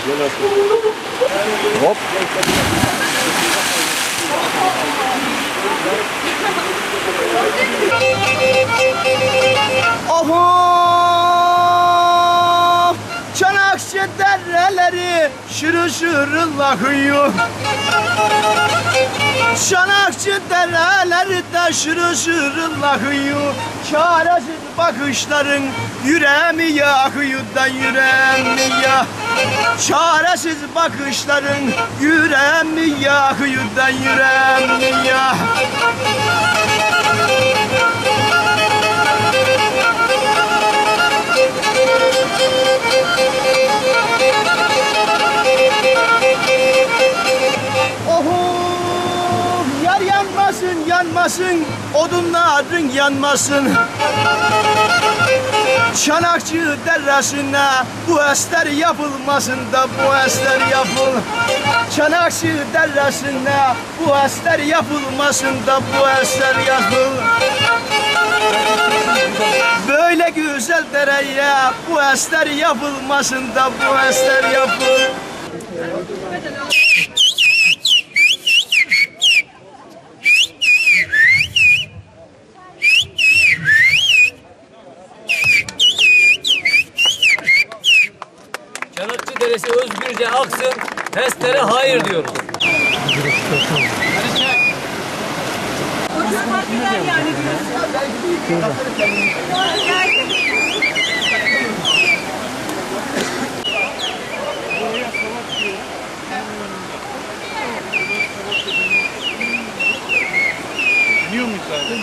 Hop. Oho! Çanakçı derreleri şırıl şırıl akıyor derelerde şırı şırıllahıyor Çaresiz bakışların yüreğimi yakıyor da yüreğimi ya. Çaresiz bakışların yüreğimi yakıyor da yüreğimi ya yanmasın yanmasın odunların yanmasın. Çanakçı derresine bu ester yapılmasın da bu ester yapıl. Çanakçı derresine bu ester yapılmasın da bu ester yapıl. Böyle güzel dereye bu ester yapılmasın da bu ester yapıl Deresi özgürce aksın, testlere hayır diyoruz. Muyuz abi?